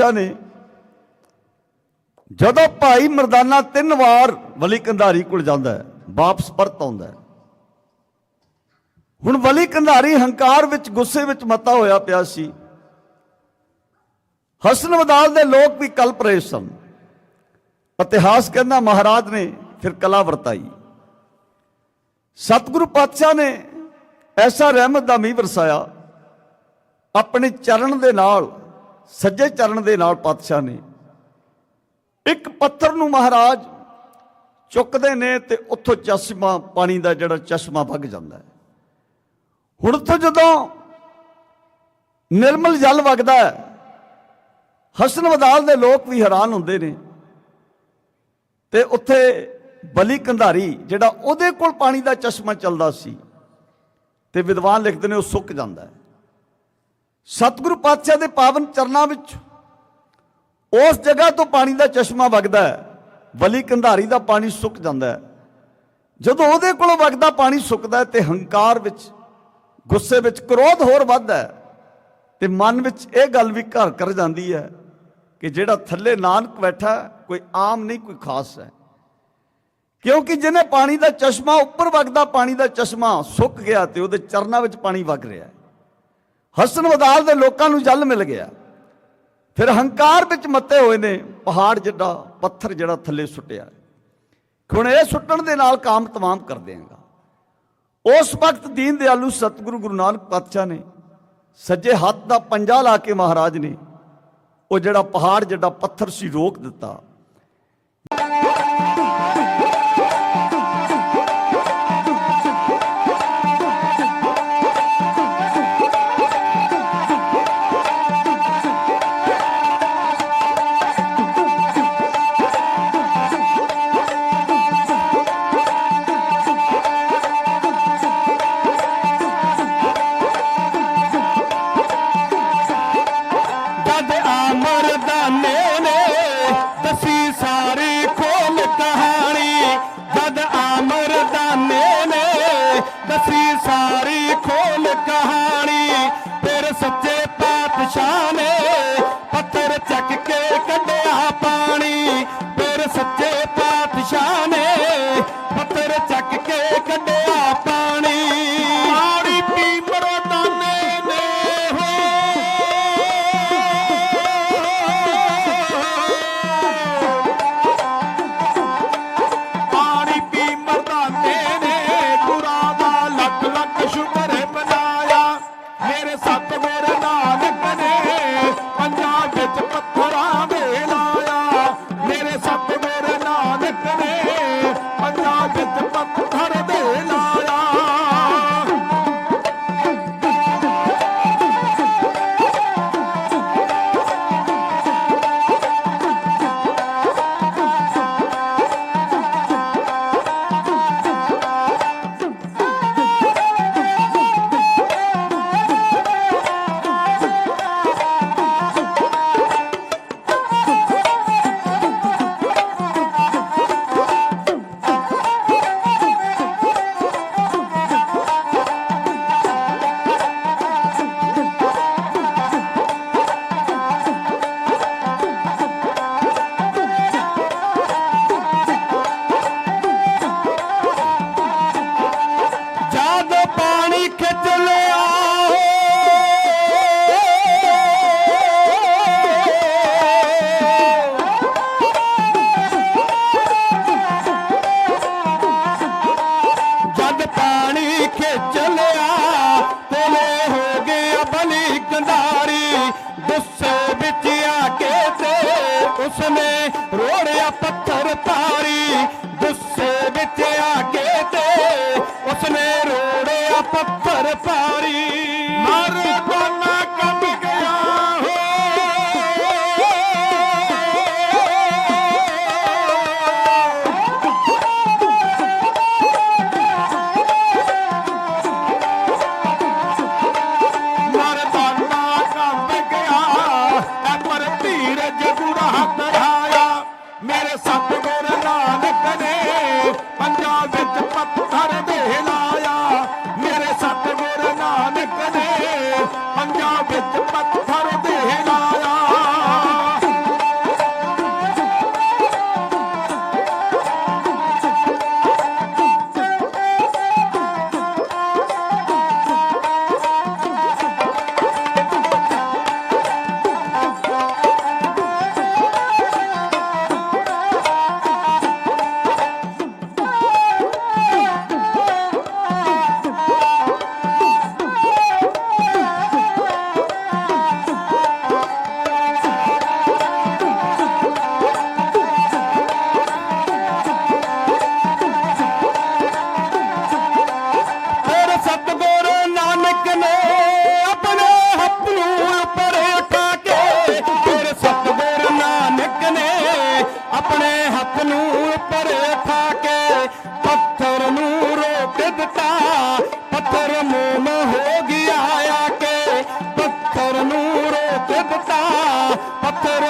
ਪਾਤਸ਼ਾਹ ਨੇ ਜਦੋਂ ਭਾਈ ਮਰਦਾਨਾ ਤਿੰਨ ਵਾਰ ਵਲੀ ਕੰਧਾਰੀ ਕੋਲ ਜਾਂਦਾ ਹੈ, ਵਾਪਸ ਪਰਤ ਆਉਂਦਾ ਹੈ। ਹੁਣ ਵਲੀ ਕੰਧਾਰੀ ਹੰਕਾਰ ਵਿੱਚ, ਗੁੱਸੇ ਵਿੱਚ ਮਤਾ ਹੋਇਆ ਪਿਆ ਸੀ। ਹਸਨ ਵਦਾਲ ਦੇ ਲੋਕ ਵੀ ਕਲਪ ਰਹੇ ਸਨ। ਇਤਿਹਾਸ ਕਹਿੰਦਾ ਮਹਾਰਾਜ ਨੇ ਫਿਰ ਕਲਾ ਵਰਤਾਈ। ਸਤਿਗੁਰੂ ਪਾਤਸ਼ਾਹ ਨੇ ਐਸਾ ਰਹਿਮਤ ਦਾ ਮੀਂਹ ਵਰਸਾਇਆ, ਆਪਣੇ ਚਰਨ ਦੇ ਨਾਲ ਸੱਜੇ ਚਰਨ ਦੇ ਨਾਲ ਪਾਤਸ਼ਾਹ ਨੇ ਇੱਕ ਪੱਥਰ ਨੂੰ ਮਹਾਰਾਜ ਚੁੱਕਦੇ ਨੇ ਤੇ ਉੱਥੋਂ ਚਸ਼ਮਾ, ਪਾਣੀ ਦਾ ਜਿਹੜਾ ਚਸ਼ਮਾ ਵਗ ਜਾਂਦਾ ਹੈ। ਹੁਣ ਤੋਂ ਜਦੋਂ ਨਿਰਮਲ ਜਲ ਵਗਦਾ ਹੈ, ਹਸਨ ਵਦਾਲ ਦੇ ਲੋਕ ਵੀ ਹੈਰਾਨ ਹੁੰਦੇ ਨੇ ਤੇ ਉੱਥੇ ਬਲੀ ਕੰਧਾਰੀ ਜਿਹੜਾ ਉਹਦੇ ਕੋਲ ਪਾਣੀ ਦਾ ਚਸ਼ਮਾ ਚੱਲਦਾ ਸੀ ਤੇ ਵਿਦਵਾਨ ਲਿਖਦੇ ਨੇ ਉਹ ਸੁੱਕ ਜਾਂਦਾ ਹੈ। ਸਤਿਗੁਰੂ ਪਾਤਸ਼ਾਹ ਦੇ ਪਾਵਨ ਚਰਨਾਂ ਵਿੱਚ ਉਸ ਜਗ੍ਹਾ ਤੋਂ ਪਾਣੀ ਦਾ ਚਸ਼ਮਾ ਵਗਦਾ ਹੈ, ਬਲੀ ਕੰਧਾਰੀ ਦਾ ਪਾਣੀ ਸੁੱਕ ਜਾਂਦਾ ਹੈ। ਜਦੋਂ ਉਹਦੇ ਕੋਲੋਂ ਵਗਦਾ ਪਾਣੀ ਸੁੱਕਦਾ ਹੈ ਤੇ ਹੰਕਾਰ ਵਿੱਚ, ਗੁੱਸੇ ਵਿੱਚ ਕ੍ਰੋਧ ਹੋਰ ਵੱਧਦਾ ਹੈ, ਤੇ ਮਨ ਵਿੱਚ ਇਹ ਗੱਲ ਵੀ ਘਰ ਕਰ ਜਾਂਦੀ ਹੈ ਕਿ ਜਿਹੜਾ ਥੱਲੇ ਨਾਨਕ ਬੈਠਾ ਕੋਈ ਆਮ ਨਹੀਂ, ਕੋਈ ਖਾਸ ਹੈ। ਕਿਉਂਕਿ ਜਿਹਨੇ ਪਾਣੀ ਦਾ ਚਸ਼ਮਾ, ਉੱਪਰ ਵਗਦਾ ਪਾਣੀ ਦਾ ਚਸ਼ਮਾ ਸੁੱਕ ਗਿਆ ਤੇ ਉਹਦੇ ਚਰਨਾਂ ਵਿੱਚ ਪਾਣੀ ਵਗ ਰਿਹਾ ਹੈ। ਹਸਨ ਵਦਾਲ ਦੇ ਲੋਕਾਂ ਨੂੰ ਜਲ ਮਿਲ ਗਿਆ। ਫਿਰ ਹੰਕਾਰ ਵਿੱਚ ਮੱਤੇ ਹੋਏ ਨੇ, ਪਹਾੜ ਜਿੱਡਾ, ਪੱਥਰ ਜਿਹੜਾ ਥੱਲੇ ਸੁੱਟਿਆ। ਹੁਣ ਇਹ ਸੁੱਟਣ ਦੇ ਨਾਲ ਕਾਮ ਤਮਾਮ ਕਰ ਦੇਗਾ ਉਸ ਵਕਤ ਦੀਨ ਦਿਆਲੂ ਸਤਿਗੁਰੂ ਗੁਰੂ ਨਾਨਕ ਪਾਤਸ਼ਾਹ ਨੇ, ਸੱਜੇ ਹੱਥ ਦਾ ਪੰਜਾ ਲਾ ਕੇ ਮਹਾਰਾਜ ਨੇ, ਉਹ ਜਿਹੜਾ ਪਹਾੜ ਜਿੱਡਾ ਪੱਥਰ ਸੀ ਰੋਕ ਦਿੱਤਾ। ਨੇ। ਦਸੀ ਸਾਰੀ ਖੋਲ ਕਹਾ। ਪੱਥਰ ਪਾਰੀ। ਮਰ ਬਾਨਾ ਕੰਬ ਗਿਆ ਹੋ। ਮਰਦਾਨਾ ਕੰਬ ਗਿਆ। ਐ ਪਰ ਧੀਰਜ ਗੁਰਾ ਕਰਾਇਆ ਮੇਰੇ ਸਤਿਗੁਰ ਪੱਥਰ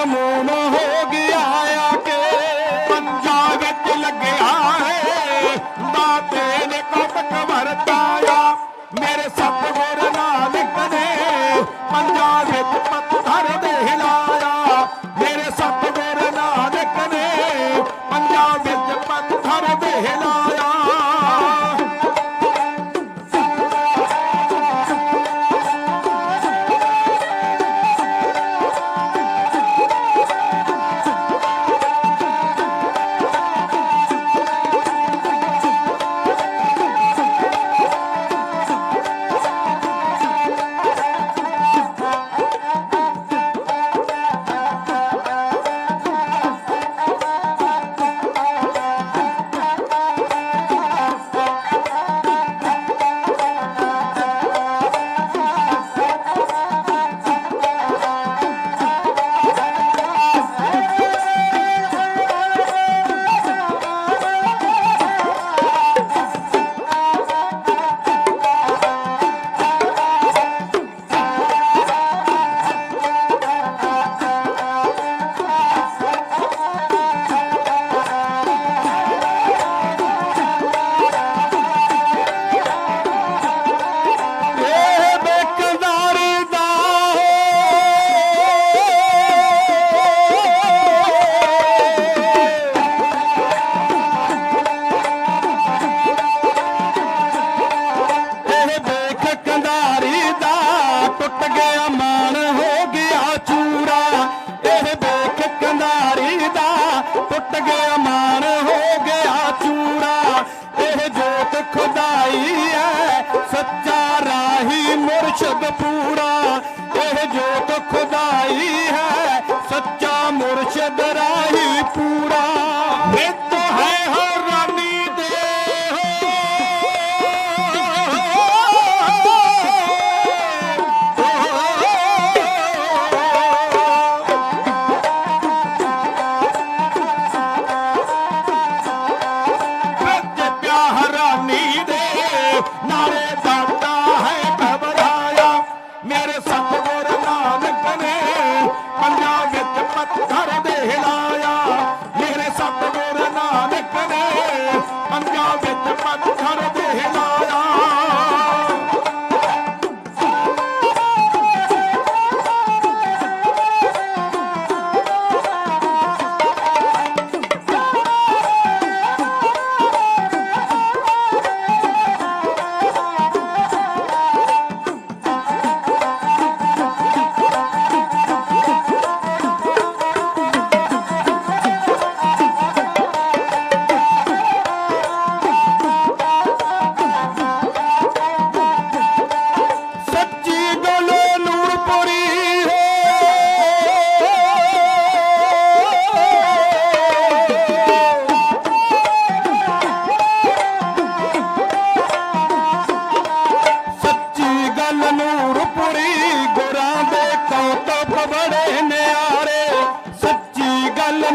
ਮੁਰਸ਼ਦ ਪੂਰਾ ਇਹ ਜੋਤ ਖੁਦਾਈ ਹੈ ਸੱਚਾ ਮੁਰਸ਼ਦ ਰਾਹੀ ਪੂਰਾ।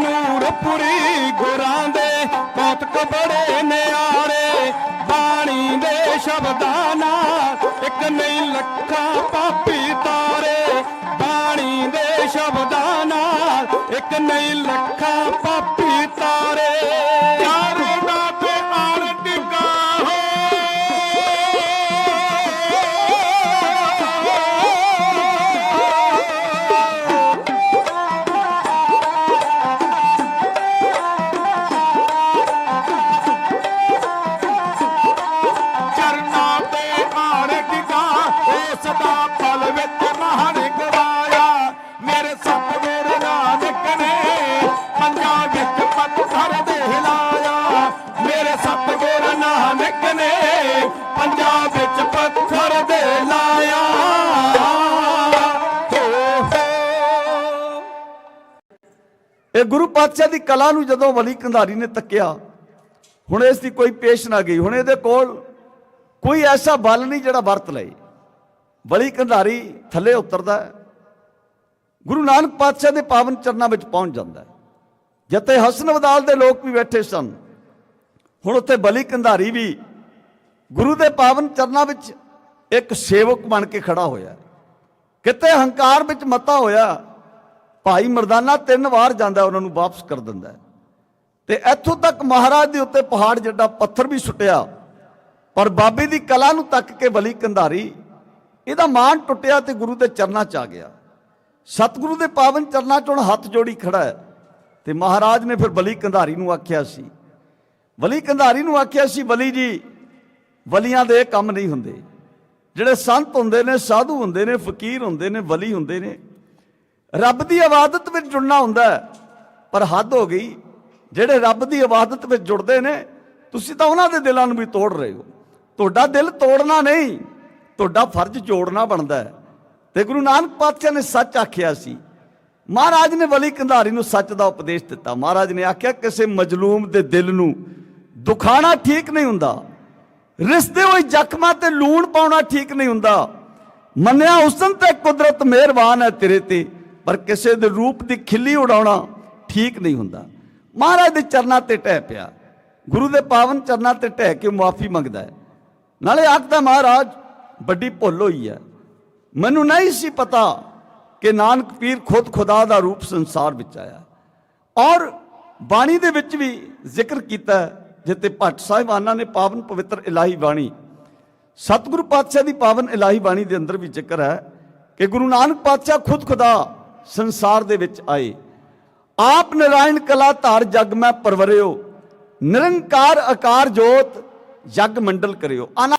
ਨੂਰਪੁਰੀ ਗੁਰਾਂ ਦੇ ਕੌਤਕ ਬੜੇ ਨਿਆਰੇ ਬਾਣੀ ਦੇ ਸ਼ਬਦਾਂ ਨਾਲ ਇੱਕ ਨਹੀਂ ਲੱਖਾਂ ਪਾਪੀ ਤਾਰੇ। ਬਾਣੀ ਦੇ ਸ਼ਬਦਾਂ ਨਾਲ ਇੱਕ ਨਹੀਂ ਪੰਜਾਬ ਵਿੱਚ ਪੱਥਰ ਦੇ ਹਿਲਾਇਆ ਮੇਰੇ ਸਤਿਗੁਰ ਨਾਨਕ ਨੇ ਪੰਜਾਬ ਵਿੱਚ ਪੱਥਰ ਦੇ ਲਾਇਆ। ਇਹ ਗੁਰੂ ਪਾਤਸ਼ਾਹ ਦੀ ਕਲਾ ਨੂੰ ਜਦੋਂ ਵਲੀ ਕੰਧਾਰੀ ਨੇ ਤੱਕਿਆ, ਹੁਣ ਇਸ ਦੀ ਕੋਈ ਪੇਸ਼ ਨਾ ਗਈ। ਹੁਣ ਇਹਦੇ ਕੋਲ ਕੋਈ ਐਸਾ ਬਲ ਨਹੀਂ ਜਿਹੜਾ ਵਰਤ ਲਏ। ਵਲੀ ਕੰਧਾਰੀ ਥੱਲੇ ਉਤਰਦਾ ਗੁਰੂ ਨਾਨਕ ਪਾਤਸ਼ਾਹ ਦੇ ਪਾਵਨ ਚਰਨਾਂ ਵਿੱਚ ਪਹੁੰਚ ਜਾਂਦਾ ਹੈ। ਜਿੱਥੇ ਹਸਨ ਵਦਾਲ ਦੇ ਲੋਕ ਵੀ ਬੈਠੇ ਸਨ, ਹੁਣ ਉੱਥੇ ਬਲੀ ਕੰਧਾਰੀ ਵੀ ਗੁਰੂ ਦੇ ਪਾਵਨ ਚਰਨਾਂ ਵਿੱਚ ਇੱਕ ਸੇਵਕ ਬਣ ਕੇ ਖੜਾ ਹੋਇਆ। ਕਿਤੇ ਹੰਕਾਰ ਵਿੱਚ ਮਤਾ ਹੋਇਆ, ਭਾਈ ਮਰਦਾਨਾ ਤਿੰਨ ਵਾਰ ਜਾਂਦਾ ਉਹਨਾਂ ਨੂੰ ਵਾਪਸ ਕਰ ਦਿੰਦਾ ਹੈ। ਤੇ ਇੱਥੋਂ ਤੱਕ ਮਹਾਰਾਜ ਦੇ ਉੱਤੇ ਪਹਾੜ ਜਿੱਡਾ ਪੱਥਰ ਵੀ ਸੁੱਟਿਆ, ਪਰ ਬਾਬੇ ਦੀ ਕਲਾ ਨੂੰ ਤੱਕ ਕੇ ਬਲੀ ਕੰਧਾਰੀ, ਇਹਦਾ ਮਾਣ ਟੁੱਟਿਆ ਤੇ ਗੁਰੂ ਦੇ ਚਰਨਾਂ 'ਚ ਆ ਗਿਆ। ਸਤਿਗੁਰੂ ਦੇ ਪਾਵਨ ਚਰਨਾਂ 'ਚ ਹੁਣ ਹੱਥ ਜੋੜੀ ਖੜਾ ਹੈ। ਤੇ ਮਹਾਰਾਜ ਨੇ ਫਿਰ ਬਲੀ ਕੰਧਾਰੀ ਨੂੰ ਆਖਿਆ ਸੀ। ਬਲੀ ਕੰਧਾਰੀ ਨੂੰ ਆਖਿਆ ਸੀ, ਬਲੀ ਜੀ ਵਲੀਆਂ ਦੇ ਕੰਮ ਨਹੀਂ ਹੁੰਦੇ। ਜਿਹੜੇ ਸੰਤ ਹੁੰਦੇ ਨੇ, ਸਾਧੂ ਹੁੰਦੇ ਨੇ, ਫਕੀਰ ਹੁੰਦੇ ਨੇ ਵਲੀ ਹੁੰਦੇ ਨੇ। ਰੱਬ ਦੀ ਇਬਾਦਤ ਵਿੱਚ ਜੁੜਨਾ ਹੁੰਦਾ ਪਰ ਹੱਦ ਹੋ ਗਈ, ਜਿਹੜੇ ਰੱਬ ਦੀ ਇਬਾਦਤ ਵਿੱਚ ਜੁੜਦੇ ਨੇ, ਤੁਸੀਂ ਤਾਂ ਉਹਨਾਂ ਦੇ ਦਿਲਾਂ ਨੂੰ ਵੀ ਤੋੜ ਰਹੇ ਹੋ। ਤੁਹਾਡਾ ਦਿਲ ਤੋੜਨਾ ਨਹੀਂ, ਤੁਹਾਡਾ ਫਰਜ਼ ਜੋੜਨਾ ਬਣਦਾ ਹੈ। ਤੇ ਗੁਰੂ ਨਾਨਕ ਪਾਤਸ਼ਾਹ ਨੇ ਸੱਚ ਆਖਿਆ ਸੀ ਮਹਾਰਾਜ ਨੇ ਵਲੀ ਕੰਧਾਰੀ ਨੂੰ ਸੱਚ ਦਾ ਉਪਦੇਸ਼ ਦਿੱਤਾ। ਮਹਾਰਾਜ ਨੇ ਆਖਿਆ, ਕਿਸੇ ਮਜਲੂਮ ਦੇ ਦਿਲ ਨੂੰ ਦੁਖਾਣਾ ਠੀਕ ਨਹੀਂ ਹੁੰਦਾ। ਰਿਸ਼ਤੇ ਹੋਏ ਜ਼ਖਮਾਂ ਤੇ ਲੂਣ ਪਾਉਣਾ ਠੀਕ ਨਹੀਂ ਹੁੰਦਾ। ਮੰਨਿਆ ਹੁਸਨ ਤੇ ਕੁਦਰਤ ਮਿਹਰਬਾਨ ਹੈ ਤੇਰੇ ਤੇ, ਪਰ ਕਿਸੇ ਦੇ ਰੂਪ ਦੀ ਖਿੱਲੀ ਉਡਾਉਣਾ ਠੀਕ ਨਹੀਂ ਹੁੰਦਾ। ਮਹਾਰਾਜ ਦੇ ਚਰਨਾਂ ਤੇ ਟਹਿ ਪਿਆ। ਗੁਰੂ ਦੇ ਪਾਵਨ ਚਰਨਾਂ ਤੇ ਟਹਿ ਕੇ ਮਾਫੀ ਮੰਗਦਾ ਹੈ। ਨਾਲੇ ਆਖਦਾ, ਮਹਾਰਾਜ, ਵੱਡੀ ਭੁੱਲ ਹੋਈ ਹੈ। ਮੈਨੂੰ ਨਹੀਂ ਸੀ ਪਤਾ ਕਿ ਨਾਨਕ ਪੀਰ ਖੁਦ ਖੁਦਾ ਦਾ ਰੂਪ ਸੰਸਾਰ ਵਿੱਚ ਆਇਆ। ਔਰ ਬਾਣੀ ਦੇ ਵਿੱਚ ਵੀ ਜ਼ਿਕਰ ਕੀਤਾ ਹੈ, ਜਿੱਤੇ ਭੱਟ ਸਾਹਿਬਾਨਾਂ ਨੇ ਪਾਵਨ ਪਵਿੱਤਰ ਇਲਾਹੀ ਬਾਣੀ ਸਤਿਗੁਰੂ ਪਾਤਸ਼ਾਹ ਦੀ ਪਾਵਨ ਇਲਾਹੀ ਬਾਣੀ ਦੇ ਅੰਦਰ ਵੀ ਜ਼ਿਕਰ ਹੈ ਕਿ ਗੁਰੂ ਨਾਨਕ ਪਾਤਸ਼ਾਹ ਖੁਦ ਖੁਦਾ ਸੰਸਾਰ ਦੇ ਵਿੱਚ ਆਏ। ਆਪ ਨਰਾਇਣ ਕਲਾ ਧਾਰ ਜਗ ਮੈਂ ਪਰਵਰਿਓ ਨਿਰੰਕਾਰ ਆਕਾਰ ਜੋਤ ਜਗ ਮੰਡਲ ਕਰਿਓ। ਆਨਾ